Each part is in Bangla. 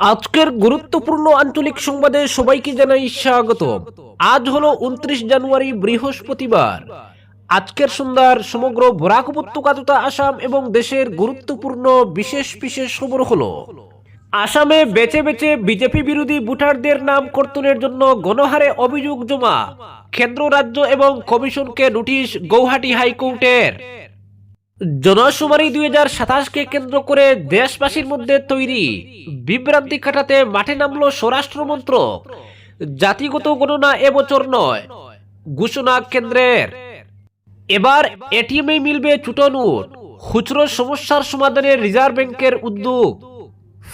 আজকের গুরুত্বপূর্ণ আঞ্চলিক সংবাদে সবাইকে জানাই স্বাগত আজ হলো উনত্রিশ জানুয়ারি, বৃহস্পতিবার। আজকের সন্ধ্যার সমগ্র বরাক উপত্যকা তথা আসাম এবং দেশের গুরুত্বপূর্ণ বিশেষ বিশেষ খবর হলো, আসামে বেছে বেছে বিজেপি বিরোধী ভোটারদের নাম কর্তনের জন্য গণহারে অভিযোগ জমা। কেন্দ্র, রাজ্য এবং কমিশনকে নোটিশ গৌহাটি হাইকোর্টের। জনশুমারি দুই হাজার সাতাশকে কেন্দ্র করে দেশবাসীর মধ্যে তৈরি বিভ্রান্তি কাটাতে মাঠে নামল স্বরাষ্ট্র মন্ত্রক জাতিগত গণনা এবছর নয়, ঘোষণা কেন্দ্রের। এবার এটিএমে মিলবে ছোট খুচরো সমস্যার সমাধানে রিজার্ভ ব্যাংকের উদ্যোগ।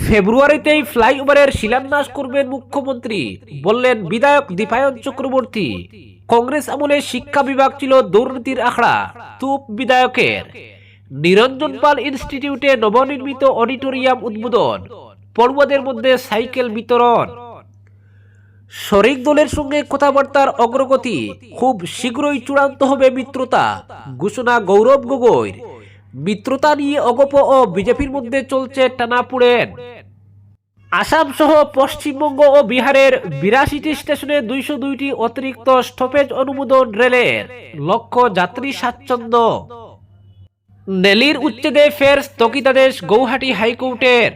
ফেব্রুয়ারিতেই ফ্লাইওভারের শিলান্যাস করবেন মুখ্যমন্ত্রী। বললেন, বিধায়ক দীপায়ন চক্রবর্তী, কংগ্রেস আমলে শিক্ষা বিভাগ ছিল দুর্নীতির আখড়া, তুপ বিধায়কের। নিরঞ্জন পাল ইনস্টিটিউটে নবনির্মিত অডিটোরিয়াম উদ্বোধন, পড়ুয়াদের মধ্যে সাইকেল বিতরণ। শরিক দলের সঙ্গে কথাবার্তার অগ্রগতি, খুব শীঘ্রই চূড়ান্ত হবে মিত্রতা, ঘোষণা গৌরব গগৈর। মিত্রতা নিয়ে অগপ ও বিজেপির মধ্যে চলছে টানাপুড়েন আসাম সহ পশ্চিমবঙ্গ ও বিহারের বিরাশিটি স্টেশনে দুইশো দুইটি অতিরিক্ত স্টপেজ অনুমোদন রেলের লক্ষ্য যাত্রী স্বাচ্ছন্দ্য। নেলির উচ্ছেদে ফের স্থগিতাদেশ গৌহাটি হাইকোর্টের।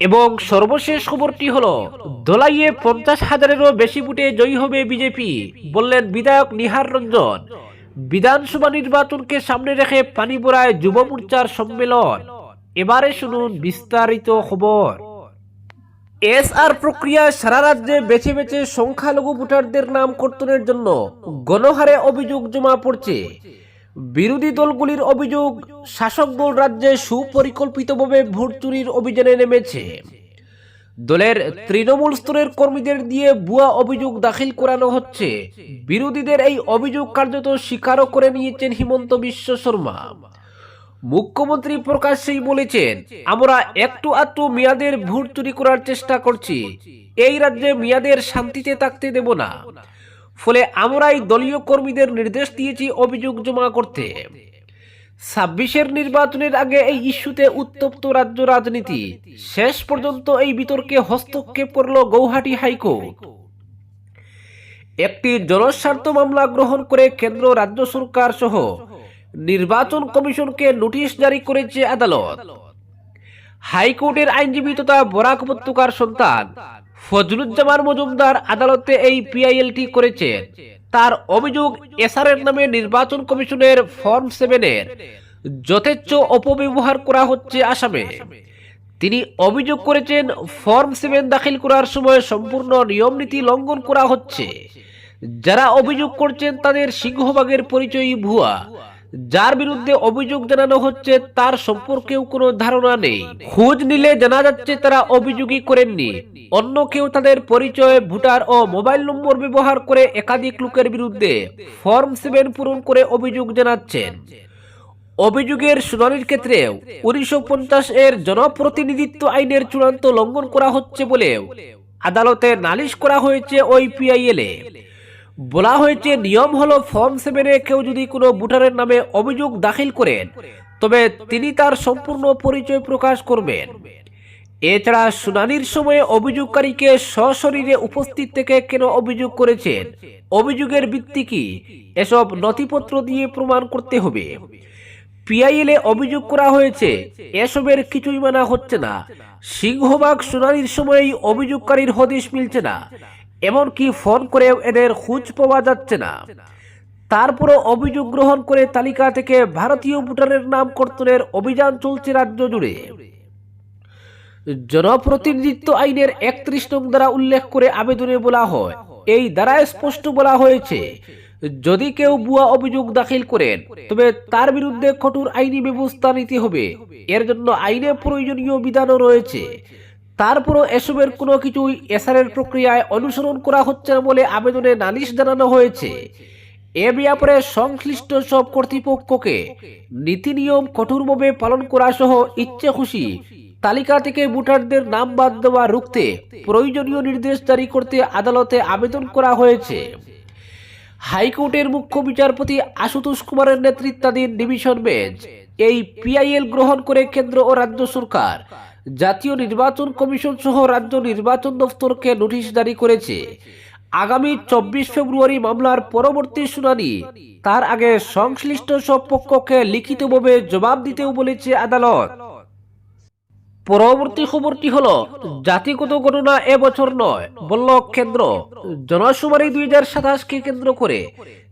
এবং সর্বশেষ খবরটি হলো, দোলাইয়ে পঞ্চাশ হাজারেরও বেশি ভোটে জয়ী হবে বিজেপি, বললেন বিধায়ক নিহার রঞ্জন। বিধানসভা নির্বাচনকে সামনে রেখে পানিপুরায় যুব মোর্চার সম্মেলন। এবারে শুনুন বিস্তারিত খবর। এসআর প্রক্রিয়ায় সারা রাজ্যে বেছে বেছে সংখ্যালঘু ভোটারদের নাম কর্তনের জন্য গণহারে অভিযোগ জমা পড়ছে। বিরোধী দলগুলির অভিযোগ, শাসক দল রাজ্যে সুপরিকল্পিতভাবে ভোট চুরির অভিযানে নেমেছে। দলের তৃণমূল স্তরের কর্মীদের দিয়ে ভুয়া অভিযোগ দাখিল করানো হচ্ছে। বিরোধীদের এই অভিযোগ কার্যত স্বীকারও করে নিয়েছেন হিমন্ত বিশ্ব শর্মা। মুখ্যমন্ত্রী প্রকাশ্যেই বলেছেন, আমরা একটু আধটু মেয়াদের ভোট চুরি করার চেষ্টা করছি। এই রাজ্যে মেয়াদের শান্তিতে থাকতে দেব না। ফলে আমরাই দলীয় কর্মীদের নির্দেশ দিয়েছি অভিযোগ জমা করতে। ছাব্বিশের নির্বাচনের আগে এই ইস্যুতে উত্তপ্ত রাজ্য রাজনীতি। শেষ পর্যন্ত এই বিতর্কে হস্তক্ষেপ করল গৌহাটি হাইকোর্ট। একটি জনস্বার্থ মামলা গ্রহণ করে কেন্দ্র রাজ্য সরকার সহ নির্বাচন কমিশনকে নোটিশ জারি করেছে আদালত। হাইকোর্টের আইনজীবী তথা বরাক উপত্যকার সন্তান ফজলুজ্জামান মজুমদার আদালতে এই পিআইএলটি করেছেন। তার অভিযোগ এসআরের নামে নির্বাচন কমিশনের ফর্ম সেভেনের যথেচ্ছ অপব্যবহার করা হচ্ছে আসামে। তিনি অভিযোগ করেছেন, ফর্ম সেভেন দাখিল করার সময় সম্পূর্ণ নিয়ম নীতি লঙ্ঘন করা হচ্ছে। যারা অভিযোগ করছেন তাদের সিংহভাগের পরিচয়ই ভুয়া। যার বিরুদ্ধে অভিযোগ জানানো হচ্ছে, তার সম্পর্কেও কোনো ধারণা নেই। খোঁজ নিলে জানা যাচ্ছে তারা অভিযোগই করেননি। অন্য কেউ তাদের পরিচয়, ভোটার ও মোবাইল নম্বর ব্যবহার করে একাধিক লোকের বিরুদ্ধে ফর্ম সেভেন পূরণ করে অভিযোগ জানাচ্ছেন। অভিযোগের শুনানির ক্ষেত্রেও উনিশশো পঞ্চাশ এর জনপ্রতিনিধিত্ব আইনের চূড়ান্ত লঙ্ঘন করা হচ্ছে বলেও আদালতে নালিশ করা হয়েছে ওই পিআইএল। এ বলা হয়েছে নিয়ম হলো ফর্ম সেভেনে কেউ যদি কোনো ভোটারের নামে অভিযোগ দাখিল করেন, তবে তিনি তার সম্পূর্ণ পরিচয় প্রকাশ করবেন। এছাড়া শুনানির সময়ে অভিযোগকারীকে সশরীরে উপস্থিত থেকে কেন অভিযোগ করেছেন, অভিযোগের ভিত্তি কি, এসব নথিপত্র দিয়ে প্রমাণ করতে হবে। পিআইএল এ অভিযোগ করা হয়েছে, এসবের কিছুই মানা হচ্ছে না। সিংহবাগ শুনানির সময়ই অভিযোগকারীর হদিশ মিলছে না। এমনকি ফোন করেও এদের খোঁজ পাওয়া যাচ্ছে না। তারপরও অভিযোগ গ্রহণ করে তালিকা থেকে ভারতীয় ভোটারের নাম কর্তনের অভিযান চলছে রাজ্য জুড়ে। জনপ্রতিনিধিত্ব আইনের একত্রিশ নং দ্বারা উল্লেখ করে আবেদনে বলা হয়, এই দ্বারা স্পষ্ট বলা হয়েছে, যদি কেউ বুয়া অভিযোগ দাখিল করেন, তবে তার বিরুদ্ধে কঠোর আইনি ব্যবস্থা নিতে হবে। এর জন্য আইনে প্রয়োজনীয় বিধানও রয়েছে। তারপরও এসবের কোনো কিছুই এসআরের প্রক্রিয়ায় অনুসরণ করা হচ্ছে না বলে আবেদনে নালিশ জানানো হয়েছে। এ ব্যাপারে সংশ্লিষ্ট সব কর্তৃপক্ষকে নীতি নিয়ম কঠোরভাবে পালন করা সহ ইচ্ছে খুশি তালিকা থেকে ভোটারদের নাম বাদ দেওয়া রুখতে প্রয়োজনীয় নির্দেশ জারি করতে আদালতে আবেদন করা হয়েছে। হাইকোর্টের মুখ্য বিচারপতি আশুতোষ কুমারের নেতৃত্বাধীন ডিভিশন বেঞ্চ এই পিআইএল গ্রহণ করে কেন্দ্র ও রাজ্য সরকার জাতীয় নির্বাচন কমিশন সহ রাজ্য নির্বাচন দফতরকে নোটিশ জারি করেছে। আগামী চব্বিশ ফেব্রুয়ারি মামলার পরবর্তী শুনানি। তার আগে সংশ্লিষ্ট সব পক্ষকে লিখিতভাবে জবাব দিতেও বলেছে আদালত। পরবর্তী খবরটি হলো, জাতিগত গণনা এবছর নয় বলল কেন্দ্র। জনশুমারি দুই হাজার সাতাশকে কেন্দ্র করে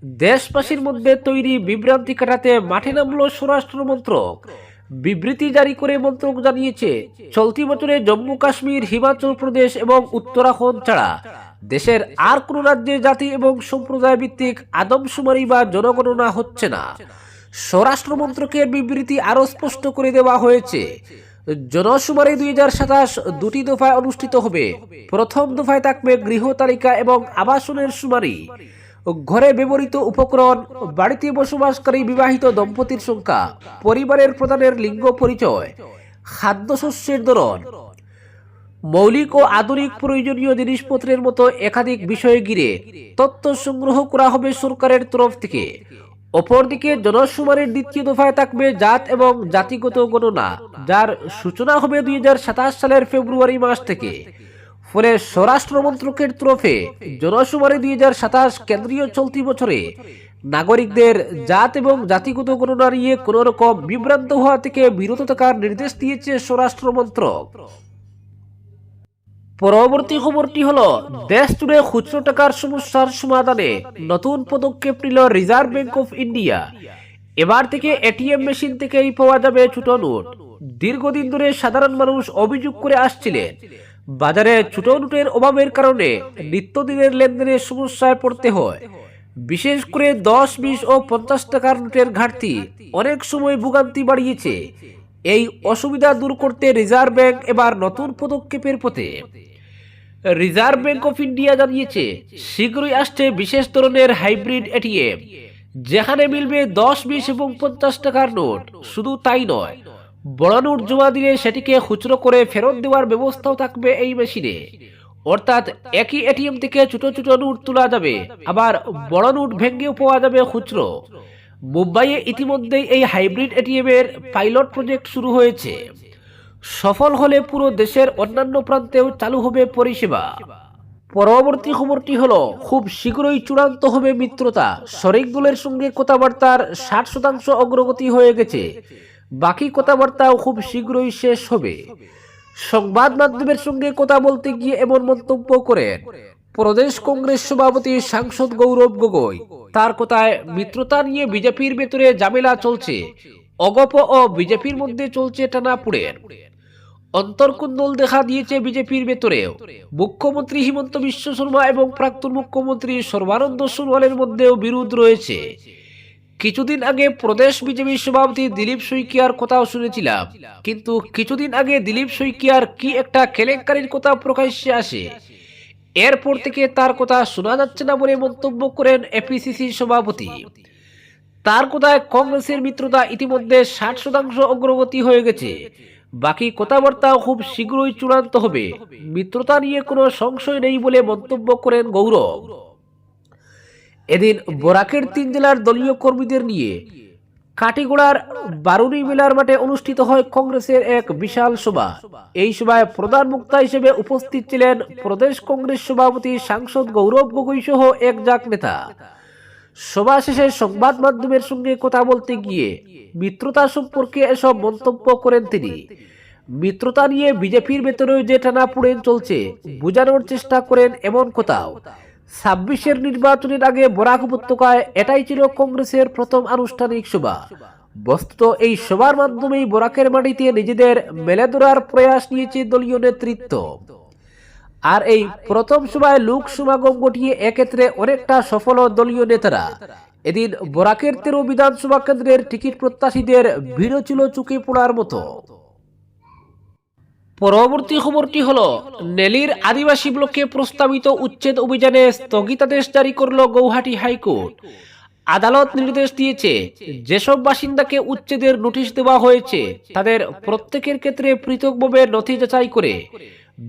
দেশবাসীর মধ্যে তৈরি বিভ্রান্তি কাটাতে মাঠে নামল স্বরাষ্ট্র মন্ত্রক বিবৃতি জারি করে মন্ত্রক জানিয়েছে, চলতি বছরে জম্মু কাশ্মীর, হিমাচল প্রদেশ এবং উত্তরাখণ্ড ছাড়া দেশের আর কোন রাজ্যে জাতি এবং সম্প্রদায় ভিত্তিক আদমশুমারি বা জনগণনা হচ্ছে না। স্বরাষ্ট্র মন্ত্রকের বিবৃতি আরও স্পষ্ট করে দেওয়া হয়েছে, জনশুমারি দুই হাজার সাতাশ দুটি দফায় অনুষ্ঠিত হবে। প্রথম দফায় থাকবে গৃহ তালিকা এবং আবাসনের শুমারি। ঘরে ব্যবহৃত উপকরণ বাড়িতে বসবাসকারী বিবাহিত দম্পতির সংখ্যা, পরিবারের প্রধানের লিঙ্গ পরিচয়, খাদ্যশস্যের ধরন। মৌলিক ও আধুনিক প্রয়োজনীয় জিনিসপত্রের মতো একাধিক বিষয়ে ঘিরে তথ্য সংগ্রহ করা হবে সরকারের তরফ থেকে। অপরদিকে জনশুমারির দ্বিতীয় দফায় থাকবে জাত এবং জাতিগত গণনা, যার সূচনা হবে দুই হাজার সাতাশ সালের ফেব্রুয়ারি মাস থেকে। ফলে স্বরাষ্ট্র মন্ত্রকের তরফে জনশুমারি দুই হাজার সাতাশ কেন্দ্রীয় চলতি বছরে নাগরিকদের জাত এবং জাতিগত গণনা নিয়ে কোন রকম বিভ্রান্ত হওয়া থেকে বিরত থাকার নির্দেশ দিয়েছে স্বরাষ্ট্র মন্ত্রক। পরবর্তী খবরটি হল, দেশ জুড়ে খুচরো টাকার সমস্যার সমাধানে নতুন পদক্ষেপ নিল রিজার্ভ ব্যাংক অফ ইন্ডিয়া। এবার থেকে এটিএম মেশিন থেকেই পাওয়া যাবে ছোট নোট। দীর্ঘদিন ধরে সাধারণ মানুষ অভিযোগ করে আসছিলেন বাজারে ছোট নোটের অভাবের কারণে নিত্যদিনের লেনদেনের সমস্যায় পড়তে হয়। বিশেষ করে দশ, বিশ ও পঞ্চাশ টাকার নোটের ঘাটতি অনেক সময় ভোগান্তি বাড়িয়েছে। এই অসুবিধা দূর করতে রিজার্ভ ব্যাংক এবার নতুন পদক্ষেপের পথে। রিজার্ভ ব্যাংক অফ ইন্ডিয়া জানিয়েছে, শীঘ্রই আসছে বিশেষ ধরনের হাইব্রিড এটিএম যেখানে মিলবে দশ, বিশ এবং পঞ্চাশ টাকার নোট। শুধু তাই নয় বড় নোট দিলে সেটিকে খুচরো করে ফেরত দেওয়ার ব্যবস্থাও থাকবে এই মেশিনে। অর্থাৎ একই এটিএম থেকে ছোট ছোট নোট তোলা যাবে, আবার বড় নোট ভেঙ্গেও পাওয়া যাবে খুচরো। মুম্বাইয়ে ইতিমধ্যেই এই হাইব্রিড এটিএম এর পাইলট প্রজেক্ট শুরু হয়েছে। সফল হলে পুরো দেশের অন্যান্য প্রান্তেও চালু হবে পরিষেবা। পরবর্তী খবরটি হলো, খুব শীঘ্রই চূড়ান্ত হবে মিত্রতা। শরিক দলের সঙ্গে কথাবার্তার ষাট শতাংশ অগ্রগতি হয়ে গেছে। বাকি কথাবার্তাও খুব শীঘ্রই শেষ হবে। সংবাদ মাধ্যমের সঙ্গে কথা বলতে গিয়ে এমন মন্তব্য করেন, প্রদেশ কংগ্রেস সভাপতি সাংসদ গৌরব গগৈ। তার কথায়, মিত্রতা নিয়ে বিজেপির ভেতরে ঝামেলা চলছে। অগপ ও বিজেপির মধ্যে চলছে টানা পুড়েন অন্তর্কুন্দল দেখা দিয়েছে বিজেপির ভেতরেও। মুখ্যমন্ত্রী হিমন্ত বিশ্ব শর্মা এবং প্রাক্তন মুখ্যমন্ত্রী সর্বানন্দ সোনোয়ালের মধ্যেও বিরোধ রয়েছে। কিছুদিন আগে প্রদেশ বিজেপি সভাপতি দিলীপ শইকিয়ার কথাও শুনেছিলাম। কিন্তু কিছুদিন আগে দিলীপ শইকিয়ার কি একটা কেলেঙ্কারির কথা প্রকাশ্যে আসে? এরপর থেকে তার কথা শোনা যাচ্ছে না বলে মন্তব্য করেন এপিসিসি সভাপতি। তার কথায় কংগ্রেসের মিত্রতা ইতিমধ্যে ষাট শতাংশ অগ্রগতি হয়ে গেছে। বাকি কথাবার্তা খুব শীঘ্রই চূড়ান্ত হবে। মিত্রতা নিয়ে কোনো সংশয় নেই বলে মন্তব্য করেন গৌরব। এদিন বরাকের তিন জেলার দলীয় কর্মীদের নিয়ে কাটিগোড়ার বারুনি মেলার মাঠে অনুষ্ঠিত হয় কংগ্রেসের এক বিশাল সভা। এই সভায় প্রধান মুক্তা হিসেবে উপস্থিত ছিলেন প্রদেশ কংগ্রেস সভাপতি সাংসদ গৌরব গগৈ সহ এক জাক নেতা। সভা শেষে সংবাদ মাধ্যমের সঙ্গে কথা বলতে গিয়ে মিত্রতা সম্পর্কে এসব মন্তব্য করেন তিনি। মিত্রতা নিয়ে বিজেপির ভেতরেও যে টানাপুড়েন চলছে, বোঝানোর চেষ্টা করেন এমন কোথাও। ছাব্বিশের নির্বাচনের আগে বরাক উপত্যকায় এটাই ছিল কংগ্রেসের প্রথম আনুষ্ঠানিক সভা। বস্তুত এই সভার মাধ্যমেই বরাকের মাটিতে নিজেদের মেলে ধরার প্রয়াস নিয়েছে দলীয় নেতৃত্ব। আর এই প্রথম সভায় লোক সমাগম ঘটিয়ে এক্ষেত্রে অনেকটা সফল দলীয় নেতারা। এদিন বরাকের তেরো বিধানসভা কেন্দ্রের টিকিট প্রত্যাশীদের ভিড় ছিল চুকে পড়ার মতো। পরবর্তী খবরটি হলো, নেলির আদিবাসী ব্লকে প্রস্তাবিত উচ্ছেদ অভিযানে স্থগিতাদেশ জারি করল গৌহাটি হাইকোর্ট। আদালত নির্দেশ দিয়েছে, যেসব বাসিন্দাকে উচ্ছেদের নোটিশ দেওয়া হয়েছে, তাদের প্রত্যেকের ক্ষেত্রে পৃথকভাবে নথি যাচাই করে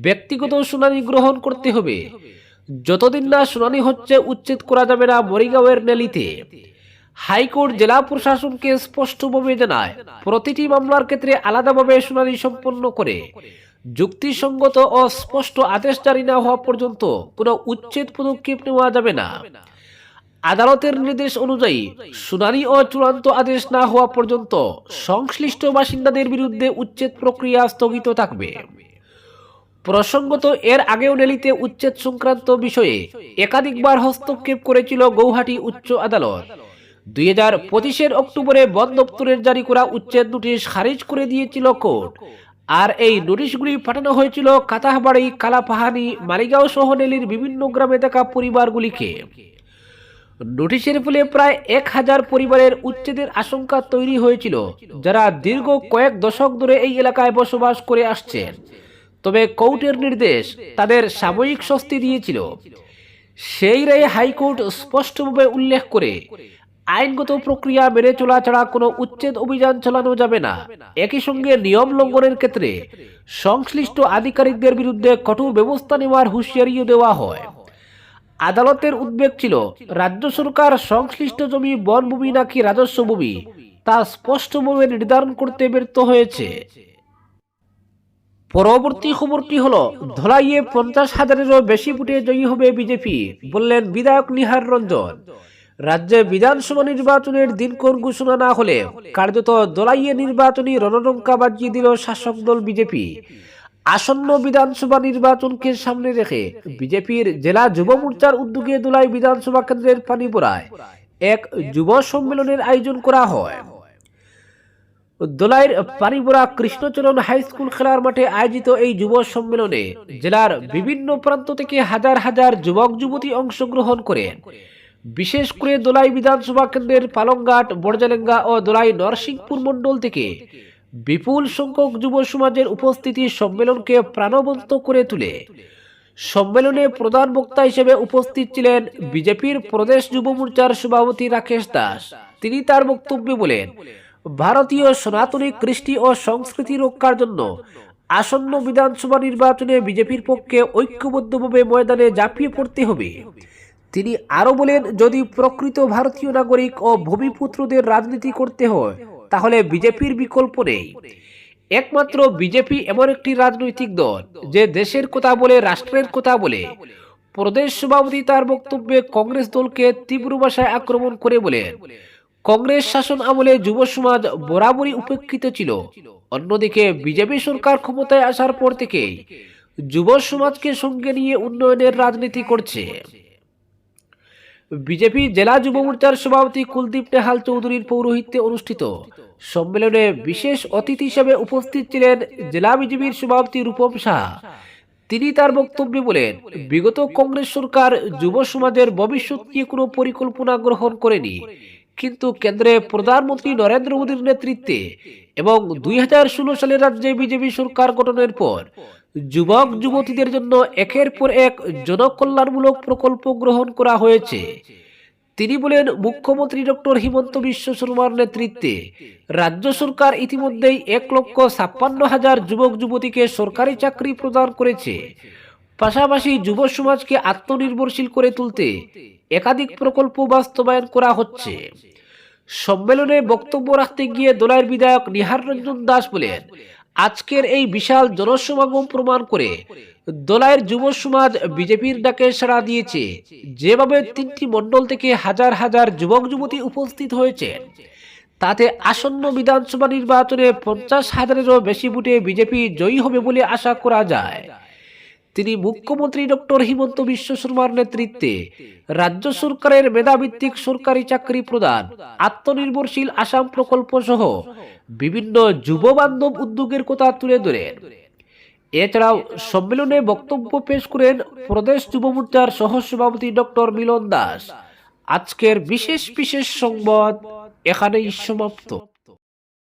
ব্যক্তিগত শুনানি গ্রহণ করতে হবে। যতদিন না শুনানি হচ্ছে, উচ্ছেদ করা যাবে না মরিগাঁওয়ের নেলিতে। হাইকোর্ট, জেলা প্রশাসনকে স্পষ্টভাবে জানায়, প্রতিটি মামলার ক্ষেত্রে আলাদাভাবে শুনানি সম্পন্ন করে। যুক্তিসঙ্গত ও স্পষ্ট আদেশ জারি না হওয়া পর্যন্ত কোনো উচ্ছেদ পদক্ষেপ নেওয়া যাবে না। আদালতের নির্দেশ অনুযায়ী শুনানি ও চূড়ান্ত আদেশ না হওয়া পর্যন্ত সংশ্লিষ্ট বাসিন্দাদের বিরুদ্ধে উচ্ছেদ প্রক্রিয়া স্থগিত থাকবে। প্রসঙ্গত, এর আগেও নেলিতে উচ্ছেদ সংক্রান্ত বিষয়ে একাধিকবার হস্তক্ষেপ করেছিল গৌহাটি উচ্চ আদালত। দুই হাজার পঁচিশের অক্টোবরে বন দপ্তরের জারি করা উচ্ছেদ নোটিশ খারিজ করে দিয়েছিল কোর্ট। আর এই নোটিশগুলি পাঠানো হয়েছিল কাতাহবাড়ি কালাপাহানি মালিগাঁও সহ নেলির বিভিন্ন গ্রামে থাকা পরিবারগুলিকে। নোটিশের ফলে প্রায় এক হাজার পরিবারের উচ্ছেদের আশঙ্কা তৈরি হয়েছিল, যারা দীর্ঘ কয়েক দশক ধরে এই এলাকায় বসবাস করে আসছেন। তবে কোর্টের নির্দেশ তাদের সাময়িক স্বস্তি দিয়েছিল। সেই রায়ে হাইকোর্ট স্পষ্টভাবে উল্লেখ করে আইনগত প্রক্রিয়া মেনে চলা ছাড়া কোনো উচ্ছেদ অভিযান চালানো যাবে না। একই সঙ্গে নিয়ম লঙ্ঘনের ক্ষেত্রে সংশ্লিষ্ট আধিকারিকদের বিরুদ্ধে কঠোর ব্যবস্থা নেওয়ার হুঁশিয়ারিও দেওয়া হয়। আদালতের উদ্বেগ ছিল, রাজ্য সরকার সংশ্লিষ্ট জমি, বনভূমি নাকি রাজস্ব ভূমি, তা স্পষ্টভাবে নির্ধারণ করতে ব্যর্থ হয়েছে। পরবর্তী খবরটি হলো, ধলাইয়ে পঞ্চাশ হাজারেরও বেশি ভোটে জয়ী হবে বিজেপি, বললেন বিধায়ক নিহার রঞ্জন। রাজ্যে বিধানসভা নির্বাচনের দিনক্ষণ ঘোষণা না হলে কার্যত দলাইয়ে নির্বাচনী রণডঙ্কা বাজিয়ে দিল শাসক দল বিজেপি। আসন্ন বিধানসভা নির্বাচনকে সামনে রেখে বিজেপির জেলা যুব মোর্চার উদ্যোগে দোলাই বিধানসভা কেন্দ্রের পানিপোড়ায় এক যুব সম্মেলনের আয়োজন করা হয়। দোলাইয়ের পানিপুরা কৃষ্ণচরণ হাই স্কুল খেলার মাঠে আয়োজিত এই যুব সম্মেলনে জেলার বিভিন্ন প্রান্ত থেকে হাজার হাজার যুবক যুবতী অংশগ্রহণ করেন। বিশেষ করে দোলাই বিধানসভা কেন্দ্রের পালংঘাট, বড়জালেঙ্গা ও দোলাই নরসিংপুর মণ্ডল থেকে বিপুল সংখ্যক যুব সমাজের উপস্থিতি সম্মেলনকে প্রাণবন্ত করে তুলে। সম্মেলনে প্রধান বক্তা হিসেবে উপস্থিত ছিলেন বিজেপির প্রদেশ যুব মোর্চার সভাপতি রাকেশ দাস। তিনি তার বক্তব্যে বলেন, ভারতীয় সনাতনী কৃষ্টি ও সংস্কৃতি রক্ষার জন্য আসন্ন বিধানসভা নির্বাচনে বিজেপির পক্ষে ঐক্যবদ্ধভাবে ময়দানে ঝাঁপিয়ে পড়তে হবে। তিনি আরও বলেন, যদি প্রকৃত ভারতীয় নাগরিক ও ভূমিপুত্রদের রাজনীতি করতে হয়, তাহলে বিজেপির বিকল্প নেই। একমাত্র বিজেপি এমন একটি রাজনৈতিক দল, যে দেশের কথা বলে, রাষ্ট্রের কথা বলে। প্রদেশ সভাপতি তার বক্তব্যে কংগ্রেস দলকে তীব্র ভাষায় আক্রমণ করে বলেন, কংগ্রেস শাসন আমলে যুব সমাজ বরাবরই উপেক্ষিত ছিল। অন্যদিকে বিজেপি সরকার ক্ষমতায় আসার পর থেকেই যুব সমাজকে সঙ্গে নিয়ে উন্নয়নের রাজনীতি করছে। বিজেপি জেলা যুব মোর্চার সভাপতি কুলদীপ নেহাল চৌধুরীর পৌরোহিত্যে অনুষ্ঠিত। সম্মেলনে বিশেষ অতিথি হিসেবে উপস্থিত ছিলেন জেলা বিজেপির সভাপতি রূপম শাহ তিনি তার বক্তব্যে বলেন, বিগত কংগ্রেস সরকার যুব সমাজের ভবিষ্যৎ নিয়ে কোনো পরিকল্পনা গ্রহণ করেনি। কিন্তু কেন্দ্রে প্রধানমন্ত্রী নরেন্দ্র মোদীর নেতৃত্বে এবং দুই হাজার ষোলো সালে রাজ্যে বিজেপি সরকার গঠনের পর যুবক, যুবতীদের জন্য একের পর এক জনকল্যাণমূলক প্রকল্প গ্রহণ করা হয়েছে। তিনি বলেন, মুখ্যমন্ত্রী ডক্টর হিমন্ত বিশ্ব শর্মার নেতৃত্বে রাজ্য সরকার ইতিমধ্যেই এক লক্ষ ছাপ্পান্ন হাজার যুবক, যুবতীকে সরকারি চাকরি প্রদান করেছে। পাশাপাশি যুব সমাজকে আত্মনির্ভরশীল করে তুলতে একাধিক প্রকল্প বাস্তবায়ন করা হচ্ছে। সম্মেলনে বক্তব্য রাখতে গিয়ে দোলাইয়ের বিধায়ক নিহার রঞ্জন দাস বলেন আজকের এই বিশাল জনসমাগম প্রমাণ করে দোলাইয়ের যুব সমাজ বিজেপির ডাকে সাড়া দিয়েছে। যেভাবে তিনটি মণ্ডল থেকে হাজার হাজার যুবক যুবতী উপস্থিত হয়েছে, তাতে আসন্ন বিধানসভা নির্বাচনে পঞ্চাশ হাজারেরও বেশি ভোটে বিজেপি জয়ী হবে বলে আশা করা যায়। তিনি মুখ্যমন্ত্রী ডক্টর হিমন্ত বিশ্ব শর্মার নেতৃত্বে রাজ্য সরকারের মেধাভিত্তিক সরকারি চাকরি প্রদান, আত্মনির্ভরশীল আসাম প্রকল্প সহ বিভিন্ন যুব বান্ধব উদ্যোগের কথা তুলে ধরেন। এছাড়াও সম্মেলনে বক্তব্য পেশ করেন প্রদেশ যুব মোর্চার সহ সভাপতি ডক্টর মিলন দাস। আজকের বিশেষ বিশেষ সংবাদ এখানেই সমাপ্ত।